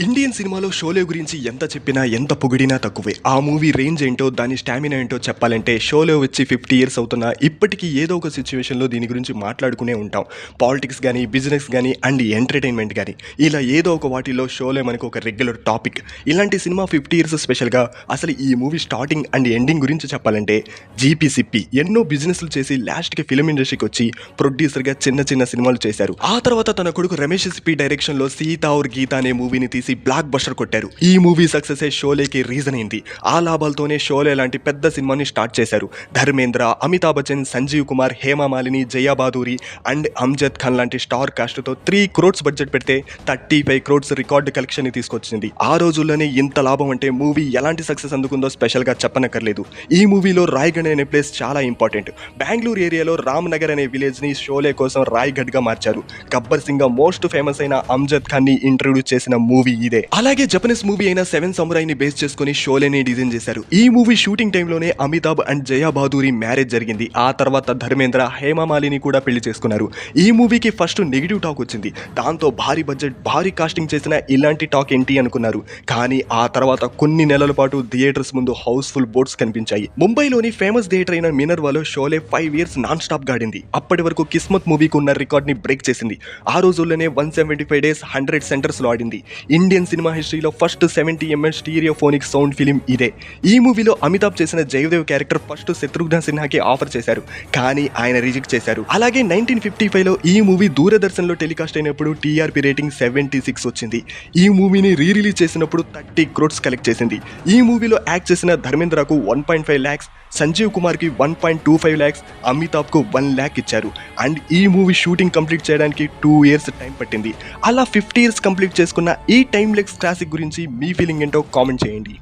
Indian సినిమాలో షోలే గురించి ఎంత చెప్పినా ఎంత పొగిడినా తక్కువే. ఆ మూవీ రేంజ్ ఏంటో దాని స్టామినా ఏంటో చెప్పాలంటే షోలో వచ్చి ఫిఫ్టీ ఇయర్స్ అవుతున్నా ఇప్పటికీ ఏదో ఒక సిచ్యువేషన్లో దీని గురించి మాట్లాడుకునే ఉంటాం. పాలిటిక్స్ కానీ బిజినెస్ కానీ అండ్ ఎంటర్టైన్మెంట్ కానీ ఇలా ఏదో ఒక వాటిలో షోలే మనకు ఒక రెగ్యులర్ టాపిక్. ఇలాంటి సినిమా ఫిఫ్టీ ఇయర్స్ స్పెషల్గా అసలు ఈ మూవీ స్టార్టింగ్ అండ్ ఎండింగ్ గురించి చెప్పాలంటే జీపీసిప్పి ఎన్నో బిజినెస్లు చేసి లాస్ట్కి ఫిలిం ఇండస్ట్రీకి వచ్చి ప్రొడ్యూసర్గా చిన్న చిన్న సినిమాలు చేశారు. ఆ తర్వాత తన కొడుకు రమేష్ సిప్పి డైరెక్షన్లో సీత ఔర్ గీత అనే మూవీని తీసి బ్లాక్ బస్టర్ కొట్టారు. ఈ మూవీ సక్సెస్ షోలేకి రీజన్ అయింది ఆ లాభాలతోనే షోలే లాంటి పెద్ద సినిమాని స్టార్ట్ చేశారు. ధర్మేంద్ర అమితాబ్ బచ్చన్ సంజీవ్ కుమార్ హేమా మాలిని అండ్ అమ్జద్ ఖాన్ లాంటి స్టార్ కాస్ట్తో త్రీ క్రోడ్స్ బడ్జెట్ పెడితే thirty five crores record collection తీసుకొచ్చింది. ఆ రోజుల్లోనే ఇంత లాభం అంటే మూవీ ఎలాంటి సక్సెస్ అందుకుందో స్పెషల్గా చెప్పనక్కర్లేదు. ఈ మూవీలో రాయ్గఢ్ అనే ప్లేస్ చాలా ఇంపార్టెంట్. బెంగళూరు ఏరియాలో రామ్ నగర్ అనే విలేజ్ని షోలే కోసం రాయ్గఢ్గా మార్చారు. గబ్బర్ సింగ్ మోస్ట్ ఫేమస్ అయిన అమ్జద్ ఖాన్ని చేసిన మూవీ ఇదే. అలాగే జపనీస్ మూవీ అయిన సెవెన్ సమురాయ్ని బేస్ చేసుకుని షోలేని డిజైన్ చేశారు. ఈ మూవీ షూటింగ్ టైంలోనే అమితాబ్ అండ్ జయా బహదూరి మ్యారేజ్ జరిగింది. ఆ తర్వాత ధర్మేంద్ర హేమమాలిని కూడా పెళ్ళి చేసుకున్నారు. ఈ మూవీకి ఫస్ట్ నెగిటివ్ టాక్ వచ్చింది. దాంతో భారీ బడ్జెట్ భారీ కాస్టింగ్ చేసిన ఇలాంటి టాక్ ఏంటి అనుకున్నారు. కానీ ఆ తర్వాత కొన్ని నెలల పాటు థియేటర్స్ ముందు హౌస్ఫుల్ బోర్డ్స్ కనిపించాయి. ముంబైలోని ఫేమస్ థియేటర్ అయిన మినర్వాలో Sholay five years non stop గాడింది. అప్పటి వరకు కిస్మత్ మూవీకి ఉన్న రికార్డ్ని బ్రేక్ చేసింది. ఆ రోజుల్లోనే one seventy five days hundred సెంటర్స్లో ఆడింది. ఇండియన్ సినిమా హిస్టరీలో first seventy ML stereophonic sound film ఇదే. ఈ మూవీలో అమితాబ్ చేసిన జయదేవ్ క్యారెక్టర్ ఫస్ట్ శత్రుఘ్న సిన్హాకి ఆఫర్ చేశారు. కానీ ఆయన రిజెక్ట్ చేశారు. అలాగే నైన్టీన్ ఫిఫ్టీ ఫైవ్లో ఈ మూవీ దూరదర్శన్లో టెలికాస్ట్ అయినప్పుడు టీఆర్పీ రేటింగ్ సెవెంటీ సిక్స్ వచ్చింది. ఈ మూవీని రీ రిలీజ్ చేసినప్పుడు థర్టీ క్రోడ్స్ కలెక్ట్ చేసింది. ఈ మూవీలో యాక్ట్ చేసిన ధర్మేంద్రకు one point five lakhs Sanjeev కుమార్కి one point two five lakhs అమితాబ్కు one lakh ఇచ్చారు. అండ్ ఈ మూవీ షూటింగ్ కంప్లీట్ చేయడానికి టూ ఇయర్స్ టైం పట్టింది. అలా ఫిఫ్టీ ఇయర్స్ కంప్లీట్ చేసుకున్న ఈ టైమ్ లెక్స్ క్లాసిక్ గురించి మీ ఫీలింగ్ ఏంటో కామెంట్ చేయండి.